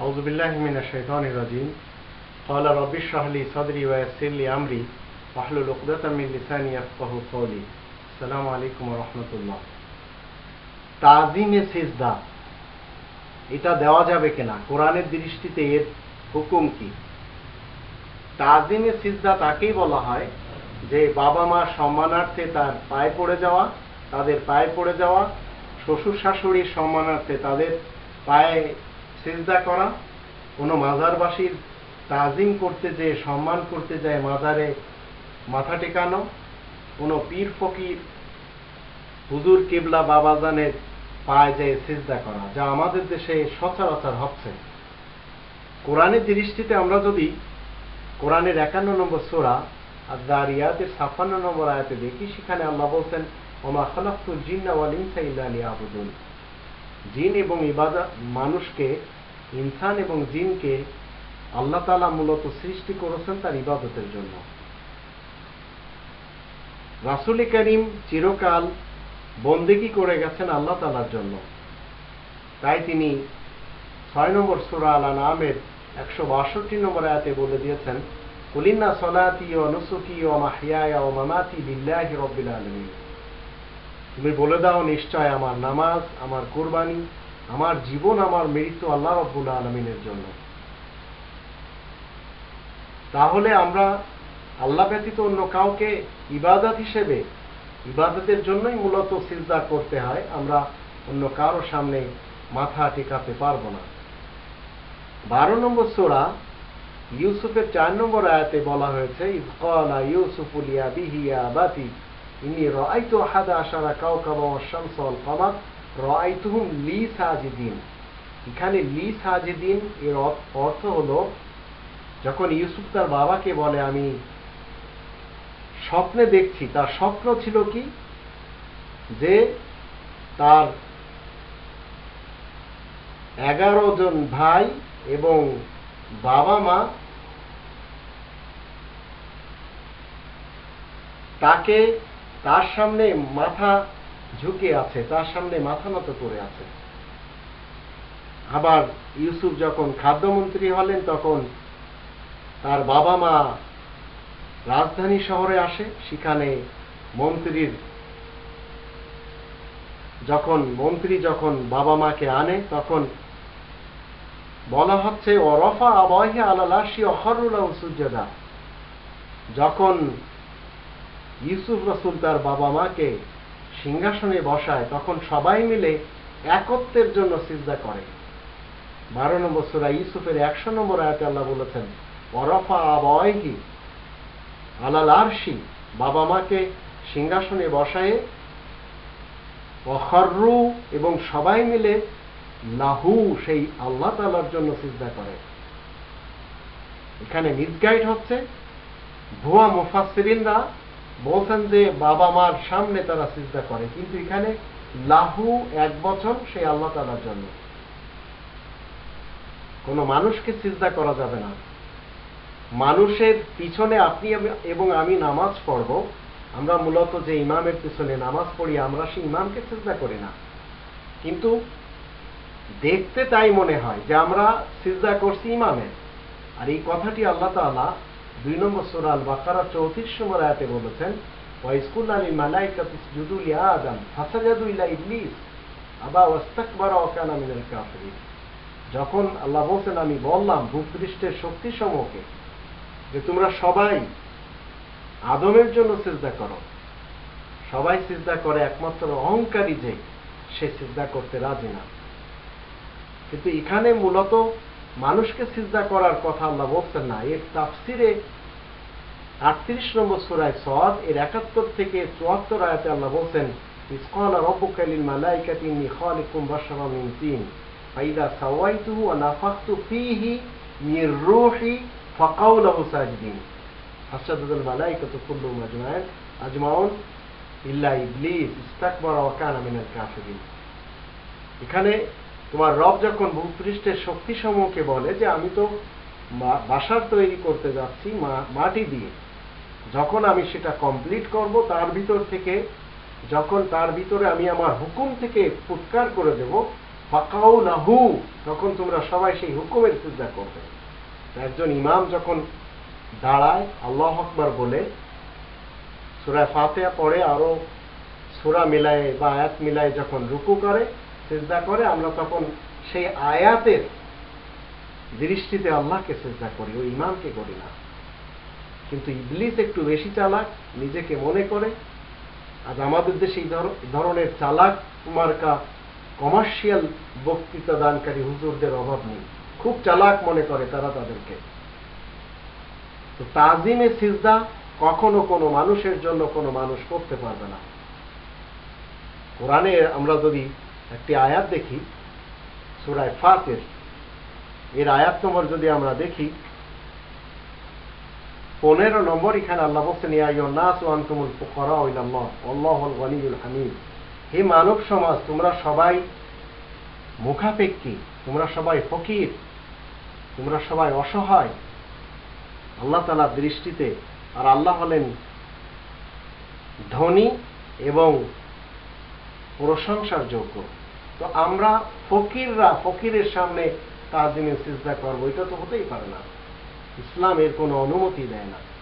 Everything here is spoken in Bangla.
أعوذ بالله من الشيطان الرجيم قال رب اشرح لي صدري ويسر لي أمري واحلل عقدة من لساني يفقه قولي السلام عليكم ورحمة الله তাজিমে সিজদা এটা দেওয়া যাবে কিনা কোরআনের দৃষ্টিতে এর হুকুম কি তাজিমে সিজদা তাকেই বলা হয় যে বাবা মা সম্মানার্থে তার পায়ে পড়ে যাওয়া তাদের পায়ে পড়ে যাওয়া শ্বশুর শাশুড়ির সম্মানার্থে তাদের পায়ে সিজদা করা, কোনো মাজারবাসীর তাজিম করতে যে সম্মান করতে যায় মাজারে মাথা টেকানো, কোনো পীর ফকির, হুজুর কিবলা বাবাজানের পায়ে যে সিজদা করা, যা আমাদের দেশে সচরাচর হচ্ছে। কোরআনের দৃষ্টিতে আমরা যদি কোরআনের একান্ন নম্বর সোরা আর দারিয়াতের ছাপ্পান্ন নম্বর আয়াতে দেখি, সেখানে আল্লাহ বলছেন, ওমা খলাফতুল জিন্না ওয়াল ইনসা ইল্লা লিয়াবুদুন। জিন এবং ইবাদা মানুষকে ইনসান এবং জিনকে আল্লাহ তালা মূলত সৃষ্টি করেছেন তার ইবাদতের জন্য। রাসুল করিম চিরকাল বন্দেগি করে গেছেন আল্লাহ তালার জন্য। তাই তিনি ছয় নম্বর সুরা আলা নামের একশো বাষট্টি নম্বর আয়াতে বলে দিয়েছেন, কুলিন্না সলাতি ও নুসুকি ও মাহিয়া ও মামাতি বিল্লাহি রব্বিল আলমিন। তুমি বলে দাও নিশ্চয় আমার নামাজ, আমার কোরবানি আমার জীবন, আমার মৃত্যু আল্লাহ রব্বুল আলমিনের জন্য। তাহলে আমরা আল্লাহ ব্যতীত অন্য কাউকে ইবাদত হিসেবে, ইবাদতের জন্যই মূলত সিজদা করতে হয়, আমরা অন্য কারোর সামনে মাথা টেকাতে পারব না। বারো নম্বর সোরা ইউসুফের চার নম্বর আয়াতে বলা হয়েছে ইফকালা ইউসুফুলিয়া বিহিয়া বাতি ইনি রাইতু আহাদা আশারা কাউকাবা শামস ওয়াল কামার রাইতুহুম লি সাজিদিন এখানে লি সাজিদিন এর অর্থ হলো, যখন ইউসুফ তার বাবাকে বলে, আমি স্বপ্নে দেখছি, তার স্বপ্ন ছিল কি? যে তার এগারো জন ভাই এবং বাবা মা তাকে তার সামনে মাথা ঝুঁকে আছে, তার সামনে মাথা নত করে আছে। আবার ইউসুফ যখন খাদ্যমন্ত্রী হলেন, তখন তার বাবা মা রাজধানী শহরে আসে। সেখানে মন্ত্রীর যখন, মন্ত্রী যখন বাবা মাকে আনে, তখন বলা হচ্ছে অরফা আবহে আলালাসি অহরুল্লাহ সুজ্জাদা। যখন ইউসুফ রসুল তার বাবা মাকে সিংহাসনে বসায়, তখন সবাই মিলে একত্বের জন্য সিজদা করে। বারো নম্বর সুরা ইউসুফের একশো নম্বর আয়াতে আল্লাহ বলেছেন অরফা আবয়হি আলাল আরশি বাবা মাকে সিংহাসনে বসায়ে অখর্রু এবং সবাই মিলে লাহু, সেই আল্লাহ তালার জন্য সিজদা করে। এখানে মিসগাইড হচ্ছে ভুয়া মুফাসিরিনরা বলছেন যে বাবা মার সামনে তারা সিজদা করে। কিন্তু এখানে লাহু এক বছর সেই আল্লাহ তালার জন্য। কোনো মানুষকে সিজদা করা যাবে না। মানুষের পিছনে আপনি এবং আমি নামাজ পড়ব। আমরা মূলত যে ইমামের পিছনে নামাজ পড়ি, আমরা সেই ইমামকে সিজদা করি না। কিন্তু দেখতে তাই মনে হয় যে আমরা সিজদা করছি ইমামের আর এই কথাটি আল্লাহ তাআলা দুই নম্বর বাকারা চৌত্রিশ নম্বর আয়াতে বলেছেন আলী আদম ইলা ইবলিস, আবা যখন আল্লাহ বলছেন, আমি বললাম ভূপৃষ্ঠের শক্তি সমূহকে যে তোমরা সবাই আদমের জন্য সিজদা করো। সবাই সিজদা করে একমাত্র অহংকারী যে, সে সিজদা করতে রাজি না। কিন্তু এখানে মূলত মানুষকে সিজদা করার কথা আল্লাহ বলছেন না। এর তাফসিরে আটত্রিশ নম্বর সুরায় সদ এর একাত্তর থেকে চুয়াত্তর আয়াতে আল্লাহ বলছেন ইসকাল রব্বুকালিল মালাইকাতি ইন্নী খালিকুম তিন। ফাইদা সাওয়াইতুহু আজমাইন। আজমাউন, ইল্লা ইবলিস কাফিরিন। এখানে তোমার রব যখন ভূপৃষ্ঠের শক্তি সমূহকে বলে যে আমি তো বাসার তৈরি করতে যাচ্ছি মাটি দিয়ে, যখন আমি সেটা কমপ্লিট করব, তার ভিতর থেকে যখন তার ভিতরে আমি আমার হুকুম থেকে ফুৎকার করে দেব, ফাকাউ লাহু, তখন তোমরা সবাই সেই হুকুমের সিজদা করবে। একজন ইমাম যখন দাঁড়ায়, আল্লাহ আকবার বলে সুরায় ফাতেহা পড়ে আরও সুরা মিলায় বা এক মিলায় যখন রুকু করে সিজদা করে, আমরা তখন সেই আয়াতের দৃষ্টিতে আল্লাহকে চেষ্টা করি ওই ইমামকে করি না। কিন্তু ইবলিস একটু বেশি চালাক, নিজেকে মনে করে। আজ আমাদের দেশে এই ধরনের চালাক মার্কা কমার্শিয়াল বক্তৃতা দানকারী হুজুরদের অভাব নেই। খুব চালাক মনে করে তারা তাদেরকে। তো তাজিমে সিজদা কখনো কোনো মানুষের জন্য কোনো মানুষ করতে পারবে না। কোরআনে আমরা যদি একটি আয়াত দেখি, সুরায় ফাতের। এর আয়াত নম্বর যদি আমরা দেখি, পনেরো নম্বর এখানে আল্লাহ বলছেন হামিদ। হে মানব সমাজ, তোমরা সবাই মুখাপেক্ষী, তোমরা সবাই ফকির, তোমরা সবাই অসহায়। আল্লাহ তালার দৃষ্টিতে, আর আল্লাহ হলেন ধনী এবং প্রশংসার যোগ্য তো আমরা ফকিররা, ফকিরের সামনে তাজিমে সিজদা করব, এটা তো হতেই পারে না। ইসলাম এর কোনো অনুমতি দেয় না।